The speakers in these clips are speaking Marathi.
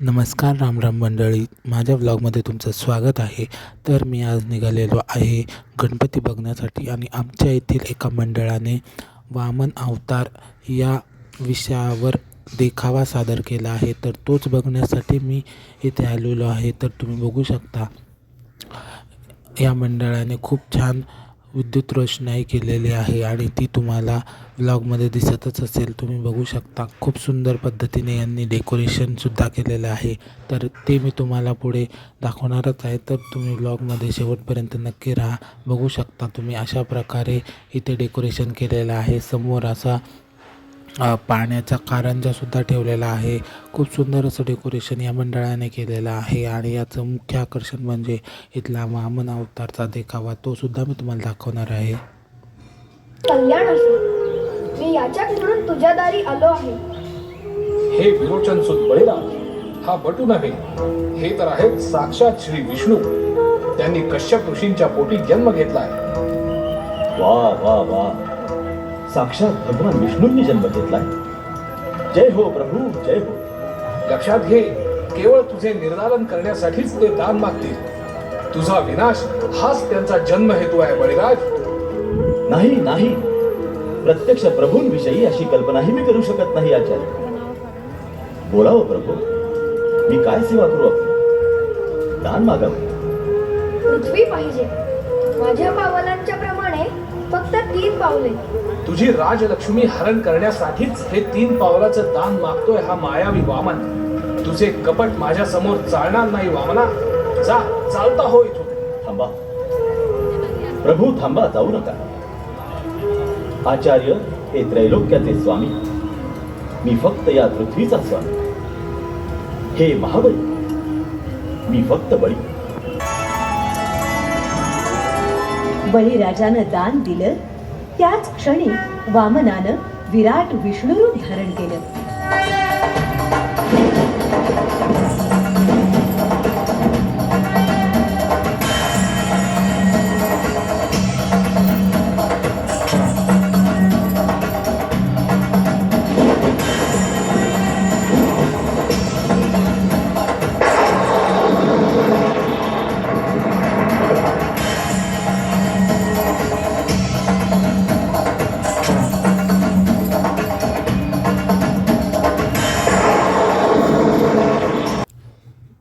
नमस्कार राम राम मंडळी. माझ्या ब्लॉगमध्ये तुमचं स्वागत आहे. तर मी आज निघालेलो आहे गणपती बघण्यासाठी आणि आमच्या येथील एका मंडळाने वामन अवतार या विषयावर देखावा सादर केला आहे. तर तोच बघण्यासाठी मी इथे आलेलो आहे. तर तुम्ही बघू शकता या मंडळाने खूप छान विद्युत रोषणाई केलेली आहे आणि ती तुम्हाला ब्लॉगमध्ये दिसतच असेल. तुम्ही बघू शकता खूप सुंदर पद्धतीने यांनी डेकोरेशनसुद्धा केलेलं आहे. तर ते मी तुम्हाला पुढे दाखवणारच आहे. तर तुम्ही ब्लॉगमध्ये शेवटपर्यंत नक्की राहा. बघू शकता तुम्ही अशा प्रकारे इथे डेकोरेशन केलेलं आहे. समोर असा पाण्याचा कारंजासुद्धा ठेवलेला आहे. खूप सुंदर असं डेकोरेशन या मंडळाने केलेलं आहे आणि याचं मुख्य आकर्षण म्हणजे इथला वामन अवतारचा देखावा तो सुद्धा मी तुम्हाला दाखवणार आहे. कल्याण असो मी याच्याकडून तुझ्या दारी आलो आहे. हे विरोचन सुत हा बटू नव्हे हे तर आहेत साक्षात श्री विष्णू. त्यांनी कश्यप ऋषींच्या पोटी जन्म घेतलाय. वा वा वा. साक्षात भगवान विष्णूंनी जन्म घेतलाय. जय हो प्रभू जय हो. लक्षात घे केवळ तुझे निर्धारण करण्यासाठीच ते दान मागतील. तुझा विनाश हाच त्यांचा जन्म हेतू आहे बळीराज. नाही नाही. प्रत्यक्ष प्रभूंविषयी अशी कल्पनाही मी करू शकत नाही आचार्य. बोलावं प्रभू. मी काय सेवा करू आपली दान मागावं. पृथ्वी पाहिजे. माझ्या पावलांच्या प्रमाणे फक्त तीन पावले. तुझी राजलक्ष्मी हरण करण्यासाठीच हे तीन पावलाचं दान मागतोय हा मायावी वामन. तुझे कपट माझ्यासमोर चालणार नाही वामना. जा चालता हो इथून. थांबा. प्रभू थांबा जाऊ नका. आचार्य हे त्रैलोक्याचे स्वामी. मी फक्त या पृथ्वीचा स्वामी. हे महाबली मी फक्त बळी. बळीराजानं दान दिलं त्याच क्षणी वामनानं विराट विष्णुरूप धारण केलं.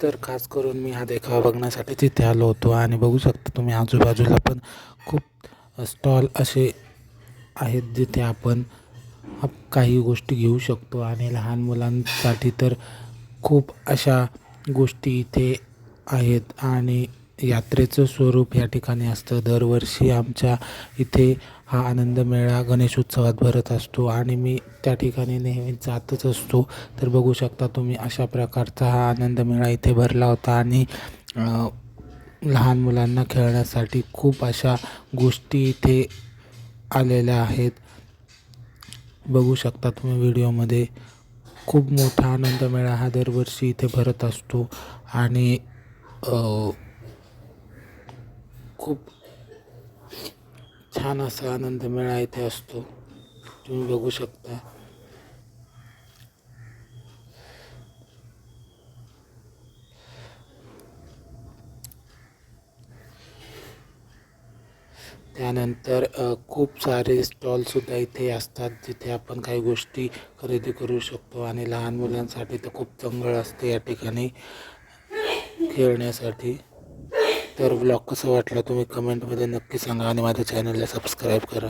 तर खास करून मी हा देखावा बघण्यासाठी तिथे आलो होतो आणि बघू शकता तुम्ही आजूबाजूला पण खूप स्टॉल असे आहेत जिथे आपण आप- काही गोष्टी घेऊ शकतो आणि लहान मुलांसाठी तर खूप अशा गोष्टी इथे आहेत आणि यात्रेचं स्वरूप या ठिकाणी असतं. दरवर्षी आमच्या इथे हा आनंद मेळा. गणेश उत्सवात भरत असतो आणि मी त्या ठिकाणी नेहमी जातच असतो. तर बघू शकता तुम्ही अशा प्रकारचा हा आनंद मेळा इथे भरला होता. आणि लहान मुलांना खेळण्यासाठी खूप अशा गोष्टी इथे आलेल्या आहेत. बघू शकता तुम्ही व्हिडिओमध्ये. खूप मोठा आनंद मेळा हा दरवर्षी इथे भरत असतो. आणि खूप छान असा आनंद मेळा इथे असतो. तुम्ही बघू शकता. त्यानंतर खूप सारे स्टॉलसुद्धा इथे असतात जिथे आपण काही गोष्टी खरेदी करू शकतो आणि लहान मुलांसाठी तर खूप चंगळ असते या ठिकाणी खेळण्यासाठी. तर ब्लॉग कसं वाटलं तुम्ही कमेंटमध्ये नक्की सांगा आणि माझ्या चॅनलला सबस्क्राईब करा.